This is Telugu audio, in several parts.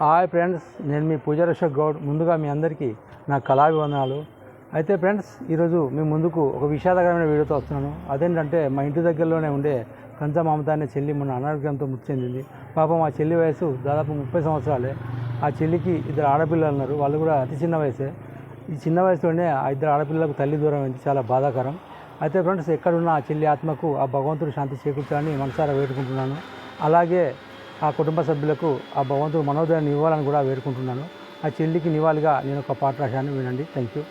హాయ్ ఫ్రెండ్స్ నేను మీ పూజారి అశోక్ గౌడ్. ముందుగా మీ అందరికీ నా కళాభివందనాలు. అయితే ఫ్రెండ్స్ ఈరోజు మీ ముందుకు ఒక విషాదకరమైన వీడియోతో వస్తున్నాను. అదేంటంటే మా ఇంటి దగ్గరలోనే ఉండే కంచమామత అనే చెల్లి మొన్న అనారోగ్యంతో మృతి చెందింది. పాపం ఆ చెల్లి వయసు దాదాపు ముప్పై సంవత్సరాలే. ఆ చెల్లికి ఇద్దరు ఆడపిల్లలు ఉన్నారు. వాళ్ళు కూడా అతి చిన్న వయసే. ఈ చిన్న వయసులోనే ఆ ఇద్దరు ఆడపిల్లలకు తల్లి దూరం అయింది. చాలా బాధాకరం. అయితే ఫ్రెండ్స్ ఎక్కడున్న ఆ చెల్లి ఆత్మకు ఆ భగవంతుడు శాంతి చేకూర్చాలని మనసారా వేడుకుంటున్నాను. అలాగే ఆ కుటుంబ సభ్యులకు ఆ భగవంతుడు మనోదయాన్ని ఇవ్వాలని కూడా వేడుకుంటున్నాను. ఆ చెల్లికి నివాళిగా నేను ఒక పాట రాశాను వినండి. థ్యాంక్ యూ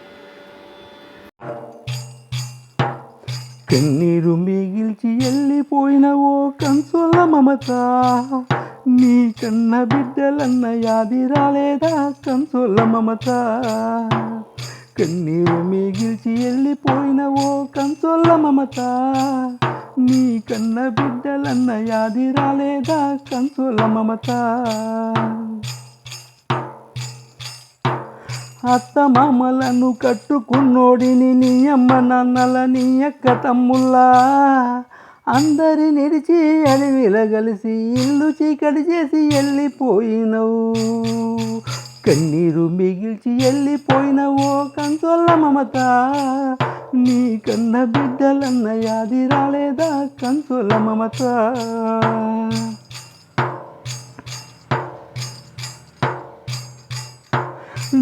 కన్నీరు మిగిల్చి వెళ్ళిపోయిన ఓ కంసోల మమత. నీ కన్న బిడ్డలన్న యాది రాలేదా కంసోల మమత? కన్నీరు మిగిల్చి వెళ్ళిపోయిన ఓ కంసోల మమత. నీ కన్న బిడ్డలన్న యాది రాలేదా? కంసోల మమత. అత్త మామలను కట్టుకున్నోడిని నీ అమ్మ నాన్నల నీ అక్క తమ్ముల్లా అందరి నిడిచి అడవిల కలిసి ఇల్లు చీకటి చేసి వెళ్ళిపోయినవు కన్నీరు మిగిల్చి వెళ్ళిపోయినవో కంచోళ్ళ మమత. నీ కన్న బిడ్డలన్న యాది రాలేదా కంచోళ్ళ మమత?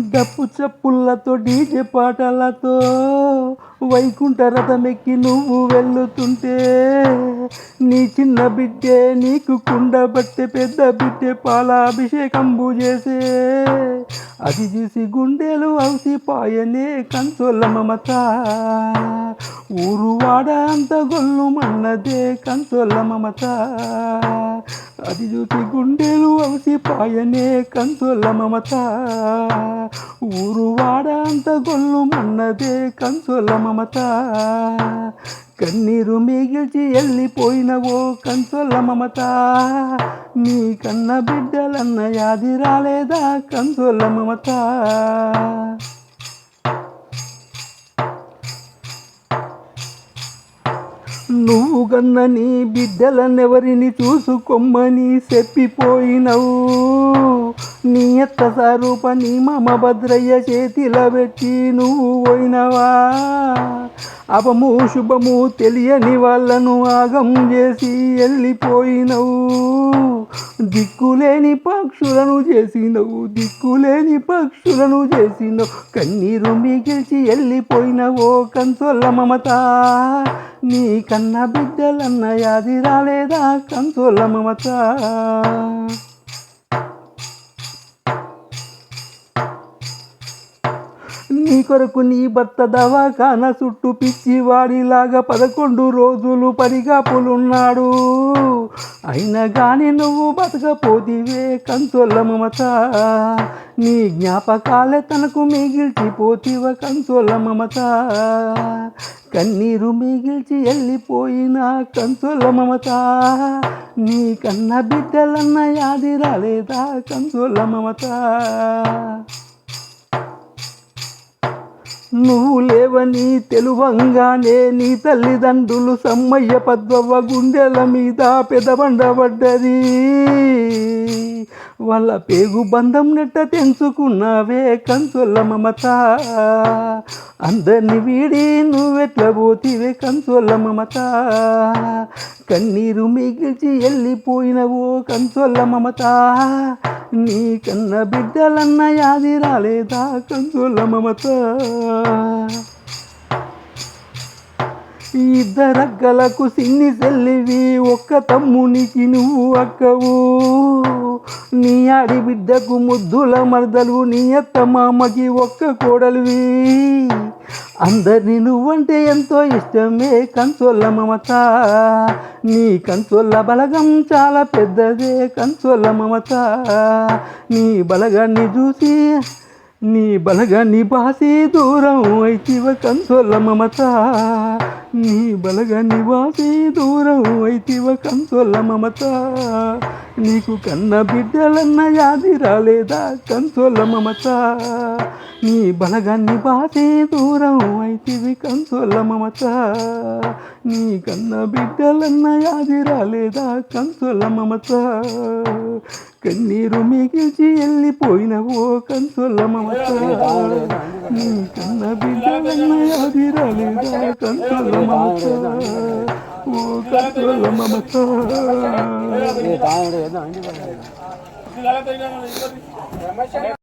డప్పు చప్పులతో డీజే పాటలతో వైకుంఠ రథమెక్కి నువ్వు వెళ్తుంటే నీ చిన్న బిడ్డే నీకు కుండ బట్టె పెద్ద బిడ్డే పాల అభిషేకంబు చేసే అది చూసి గుండెలు అవసి పాయనే కంచోళ్ళ మమత ఊరు వాడ అంత గొల్లు మన్నదే కంచోళ్ళ మమత అది చూసి గుండెలు అవసిపాయనే కంచుల మమత. ఊరు వాడ అంత గొల్లు మన్నదే కంచుల మమత. కన్నీరు మిగిల్చి వెళ్ళిపోయినవో కంచుల మమత. నీ కన్న బిడ్డలన్న యాది రాలేదా కంచుల మమత? నువ్వు గన్నని బిడ్డలనెవరిని చూసుకోమ్మని చెప్పిపోయినవు. నీ ఎత్త స్వరూప నీ మమ భద్రయ్య చేతిలో పెట్టి నువ్వు పోయినవా? అపము శుభము తెలియని వాళ్ళను ఆగం చేసి వెళ్ళిపోయినవు. దిక్కులేని పక్షులను చేసినవు దిక్కులేని పక్షులను చేసినవు. కన్నీరు మిగిల్చి వెళ్ళిపోయినవో కంచోళ్ళ మమత. నీ కన్న బిడ్డలన్న యాది రాలేదా కంచోళ్ళ మమత? నీ కొరకు నీ భర్త దవాఖాన చుట్టూ పిచ్చి వాడిలాగా పదకొండు రోజులు పరిగాపులున్నాడు. అయినా కానీ నువ్వు బతకపోతివే కంచోళ్ళ మమత. నీ జ్ఞాపకాలే తనకు మిగిల్చిపోతివ కంచోళ్ళ మమత. కన్నీరు మిగిల్చి వెళ్ళిపోయిన కంచోళ్ళ మమత. నీ కన్న బిడ్డలన్న యాది రాలేదా కంచోళ్ళ మమత? నువ్వు లేవని తెలువంగానే నీ తల్లిదండ్రులు సమ్మయ్య పద్మవ్వ గుండెల మీద పెదబండబడ్డది. వాళ్ళ పేగు బంధం నెట్ట తెంచుకున్నావే కంచొల్ల మమత. అందరిని వీడి నువ్వెట్ల పోతివే కంచొల్ల మమత. కన్నీరు మిగిల్చి వెళ్ళిపోయినవో కంచొల్ల మమత. నీ కన్న బిడ్డలన్న యాది రాలేదా కంచొల్ల మమత? ఇద్దరగ్గలకు సిన్ని చెల్లివి ఒక్క తమ్మునికి నువ్వు అక్కవు. నీ ఆడి బిడ్డకు ముద్దుల మరదలు నీ అత్త మామకి ఒక్క కోడలివి. అందరినీ నువ్వంటే ఎంతో ఇష్టమే కంచోళ్ళ మమత. నీ కంచోళ్ళ బలగం చాలా పెద్దదే కంచోళ్ళ మమత. నీ బలగాన్ని చూసి నీ బలగాన్ని బాసి దూరం అయితివ కంచోళ్ళ మమత. నీ బలగాన్ని బాసి దూరం అయితివ కంచోళ్ళ మమత. నీకు కన్న బిడ్డలన్న యాది రాలేదా? కంచోళ్ళ మమత. నీ బలగాన్ని బాసి దూరం అయితివి కంచోళ్ళ మమత. నీ కన్న బిడ్డలన్న యాది రాలేదా? కంచోళ్ళ మమత. కన్నీరు మిగిల్చి వెళ్ళిపోయిన ఓ కంతుల మమత. నీ కన్న బిడ్డలన్న యాది రాలేదా? కంతుల మమత. మమత ఏ తాగుడు ఏదో అండి